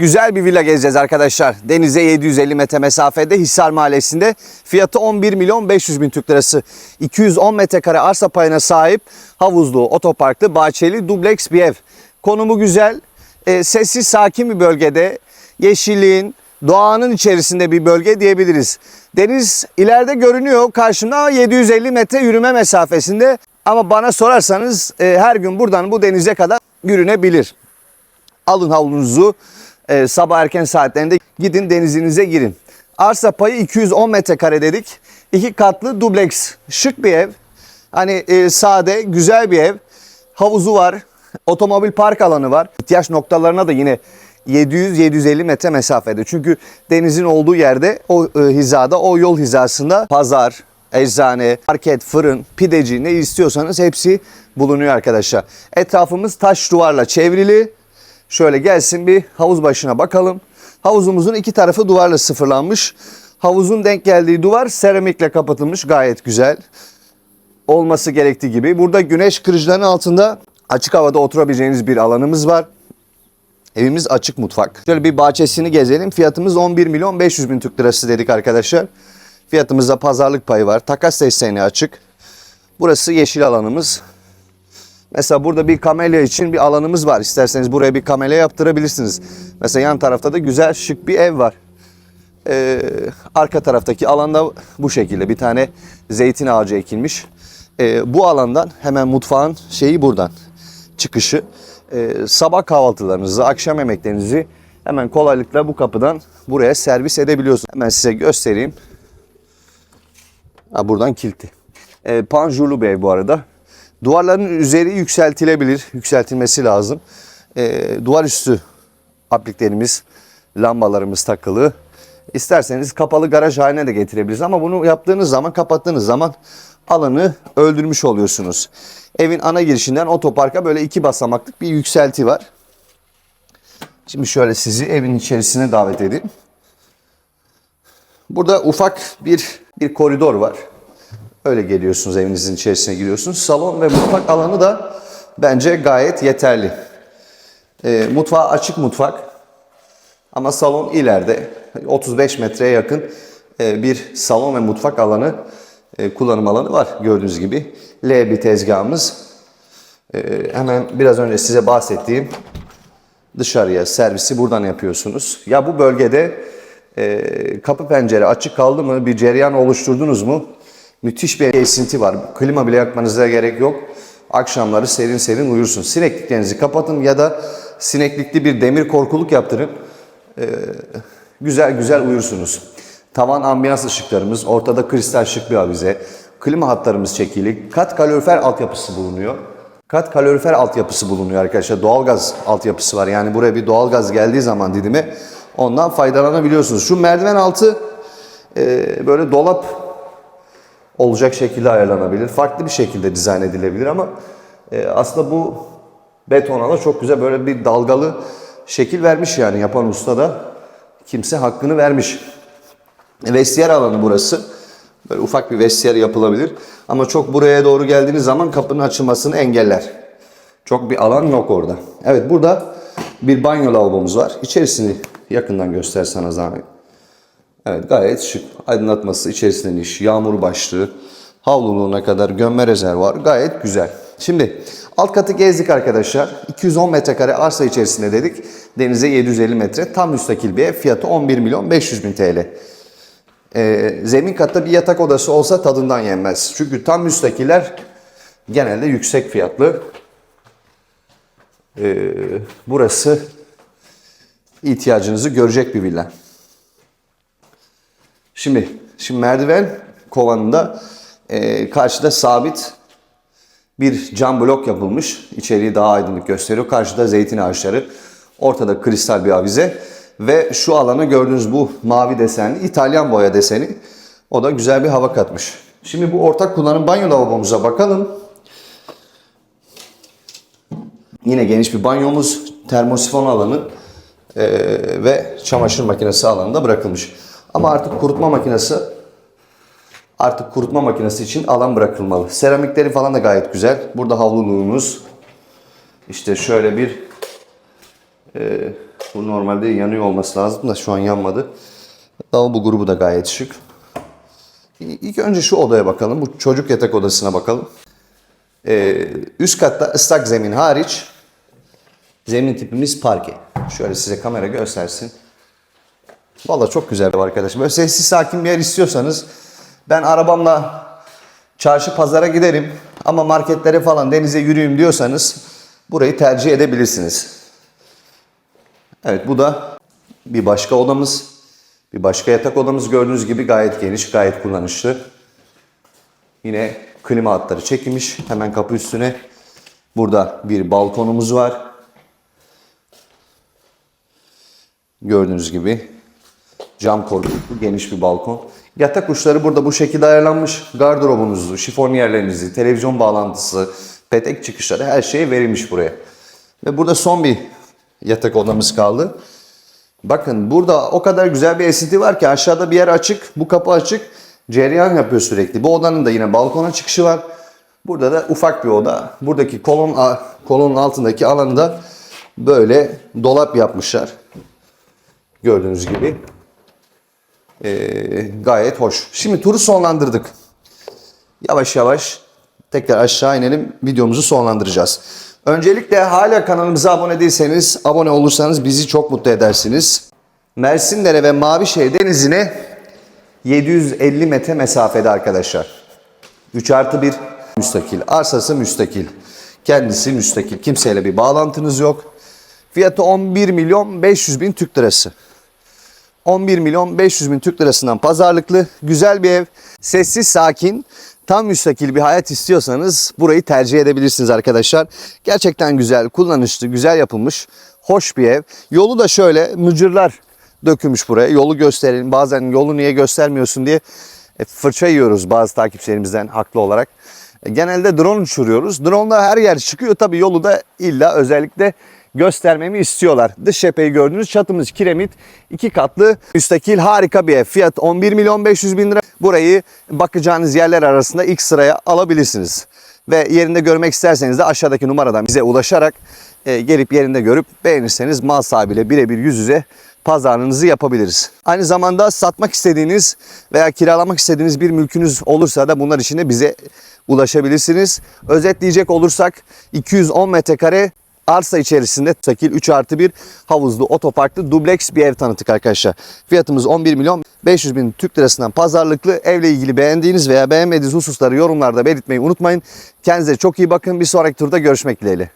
Güzel bir villa gezeceğiz arkadaşlar. Denize 750 metre mesafede Hisar Mahallesi'nde. Fiyatı 11 milyon 500 bin Türk lirası. 210 metrekare arsa payına sahip havuzlu, otoparklı, bahçeli, dubleks bir ev. Konumu güzel, e, sessiz, sakin bir bölgede. Yeşilliğin, doğanın içerisinde bir bölge diyebiliriz. Deniz ileride görünüyor karşımda ama 750 metre yürüme mesafesinde. Ama bana sorarsanız e, her gün buradan bu denize kadar yürünebilir. Alın havlunuzu e, sabah erken saatlerinde gidin denizinize girin. Arsa payı 210 metrekare dedik. İki katlı dubleks. Şık bir ev. Hani e, sade, güzel bir ev. Havuzu var. Otomobil park alanı var. İhtiyaç noktalarına da yine 700-750 metre mesafede. Çünkü denizin olduğu yerde o e, hizada, o yol hizasında pazar, eczane, market, fırın, pideci ne istiyorsanız hepsi bulunuyor arkadaşlar. Etrafımız taş duvarla çevrili. Şöyle gelsin bir havuz başına bakalım. Havuzumuzun iki tarafı duvarla sıfırlanmış. Havuzun denk geldiği duvar seramikle kapatılmış gayet güzel. Olması gerektiği gibi. Burada güneş kırıcılarının altında açık havada oturabileceğiniz bir alanımız var. Evimiz açık mutfak. Şöyle bir bahçesini gezelim. Fiyatımız 11 milyon 500 bin Türk lirası dedik arkadaşlar. Fiyatımızda pazarlık payı var. Takas desteğine açık. Burası yeşil alanımız. Mesela burada bir kamelya için bir alanımız var. İsterseniz buraya bir kamelya yaptırabilirsiniz. Mesela yan tarafta da güzel şık bir ev var. Ee, arka taraftaki alanda bu şekilde bir tane zeytin ağacı ekilmiş. Ee, bu alandan hemen mutfağın şeyi buradan çıkışı. Ee, sabah kahvaltılarınızı, akşam yemeklerinizi hemen kolaylıkla bu kapıdan buraya servis edebiliyorsunuz. Hemen size göstereyim. Ha, buradan kilitli. Ee, panjurlu bir ev bu arada. Duvarların üzeri yükseltilebilir. Yükseltilmesi lazım. Ee, duvar üstü apliklerimiz, lambalarımız takılı. İsterseniz kapalı garaj haline de getirebiliriz. Ama bunu yaptığınız zaman, kapattığınız zaman alanı öldürmüş oluyorsunuz. Evin ana girişinden otoparka böyle iki basamaklık bir yükselti var. Şimdi şöyle sizi evin içerisine davet edeyim. Burada ufak bir bir koridor var. Öyle geliyorsunuz evinizin içerisine giriyorsunuz. Salon ve mutfak alanı da bence gayet yeterli. E, mutfağı açık mutfak. Ama salon ileride 35 metreye yakın e, bir salon ve mutfak alanı e, kullanım alanı var gördüğünüz gibi. L bir tezgahımız. E, hemen biraz önce size bahsettiğim dışarıya servisi buradan yapıyorsunuz. Ya bu bölgede e, kapı pencere açık kaldı mı bir cereyan oluşturdunuz mu müthiş bir esinti var. Klima bile yakmanıza gerek yok. Akşamları serin serin uyursun. Sinekliklerinizi kapatın ya da sineklikli bir demir korkuluk yaptırın. E, güzel güzel uyursunuz. Tavan ambiyans ışıklarımız, ortada kristal şık bir avize. Klima hatlarımız çekili. Kat kalorifer altyapısı bulunuyor. Kat kalorifer altyapısı bulunuyor arkadaşlar. Doğalgaz altyapısı var. Yani buraya bir doğalgaz geldiği zaman didime ondan faydalanabiliyorsunuz. Şu merdiven altı e, böyle dolap olacak şekilde ayarlanabilir. Farklı bir şekilde dizayn edilebilir ama e, aslında bu beton alan çok güzel böyle bir dalgalı şekil vermiş yani yapan usta da kimse hakkını vermiş. Vestiyer alanı burası. Böyle ufak bir vestiyer yapılabilir. Ama çok buraya doğru geldiğiniz zaman kapının açılmasını engeller. Çok bir alan yok orada. Evet burada bir banyo lavabomuz var. İçerisini yakından göstersene zahmet. Evet gayet şık. Aydınlatması içerisinde iş, yağmur başlığı, havluluğuna kadar gömme rezervuar gayet güzel. Şimdi alt katı gezdik arkadaşlar. 210 metrekare arsa içerisinde dedik. Denize 750 metre. Tam müstakil bir ev. Fiyatı 11 milyon 500 bin TL. Ee, zemin katta bir yatak odası olsa tadından yenmez. Çünkü tam müstakiller genelde yüksek fiyatlı. Ee, burası ihtiyacınızı görecek bir villa. Şimdi, şimdi merdiven kovanında e, karşıda sabit bir cam blok yapılmış. İçeriği daha aydınlık gösteriyor. Karşıda zeytin ağaçları. Ortada kristal bir avize. Ve şu alana gördüğünüz bu mavi desenli İtalyan boya deseni. O da güzel bir hava katmış. Şimdi bu ortak kullanım banyo lavabomuza bakalım. Yine geniş bir banyomuz, termosifon alanı e, ve çamaşır makinesi alanında bırakılmış. Ama artık kurutma makinesi artık kurutma makinesi için alan bırakılmalı. Seramikleri falan da gayet güzel. Burada havluluğumuz işte şöyle bir e, Bu normalde yanıyor olması lazım da şu an yanmadı. Lavabo grubu da gayet şık. İlk önce şu odaya bakalım. Bu çocuk yatak odasına bakalım. Ee, üst katta ıslak zemin hariç zemin tipimiz parke. Şöyle size kamera göstersin. Valla çok güzel bir arkadaşım. Böyle sessiz sakin bir yer istiyorsanız ben arabamla çarşı pazara giderim ama marketlere falan denize yürüyeyim diyorsanız burayı tercih edebilirsiniz. Evet bu da bir başka odamız. Bir başka yatak odamız gördüğünüz gibi gayet geniş, gayet kullanışlı. Yine klima hatları çekilmiş. Hemen kapı üstüne. Burada bir balkonumuz var. Gördüğünüz gibi cam korkuluklu geniş bir balkon. Yatak uçları burada bu şekilde ayarlanmış. Gardırobunuzu, şifonyerlerinizi, televizyon bağlantısı, petek çıkışları her şey verilmiş buraya. Ve burada son bir yatak odamız kaldı. Bakın burada o kadar güzel bir esinti var ki aşağıda bir yer açık, bu kapı açık. Cereyan yapıyor sürekli. Bu odanın da yine balkona çıkışı var. Burada da ufak bir oda. Buradaki kolon kolonun altındaki alanı da böyle dolap yapmışlar. Gördüğünüz gibi. Ee, gayet hoş. Şimdi turu sonlandırdık. Yavaş yavaş tekrar aşağı inelim. Videomuzu sonlandıracağız. Öncelikle hala kanalımıza abone değilseniz, abone olursanız bizi çok mutlu edersiniz. Mersinlere ve Mavişehir Denizi'ne 750 metre mesafede arkadaşlar. 3 artı 1 müstakil. Arsası müstakil. Kendisi müstakil. Kimseyle bir bağlantınız yok. Fiyatı 11 milyon 500 bin Türk lirası. 11 milyon 500 bin Türk lirasından pazarlıklı güzel bir ev. Sessiz sakin tam müstakil bir hayat istiyorsanız burayı tercih edebilirsiniz arkadaşlar. Gerçekten güzel, kullanışlı, güzel yapılmış, hoş bir ev. Yolu da şöyle mıcırlar dökülmüş buraya. Yolu gösterin. Bazen yolu niye göstermiyorsun diye e, fırça yiyoruz bazı takipçilerimizden haklı olarak. E, Genelde drone uçuruyoruz. Drone'da her yer çıkıyor. Tabii yolu da illa özellikle göstermemi istiyorlar. Dış cepheyi gördüğünüz çatımız kiremit. iki katlı müstakil harika bir ev. Fiyat 11 milyon 500 bin lira. Burayı bakacağınız yerler arasında ilk sıraya alabilirsiniz. Ve yerinde görmek isterseniz de aşağıdaki numaradan bize ulaşarak e, gelip yerinde görüp beğenirseniz mal sahibiyle birebir yüz yüze pazarlığınızı yapabiliriz. Aynı zamanda satmak istediğiniz veya kiralamak istediğiniz bir mülkünüz olursa da bunlar için de bize ulaşabilirsiniz. Özetleyecek olursak 210 metrekare arsa içerisinde takil 3 artı 1 havuzlu otoparklı dubleks bir ev tanıttık arkadaşlar. Fiyatımız 11 milyon 500 bin Türk lirasından pazarlıklı. Evle ilgili beğendiğiniz veya beğenmediğiniz hususları yorumlarda belirtmeyi unutmayın. Kendinize çok iyi bakın. Bir sonraki turda görüşmek dileğiyle.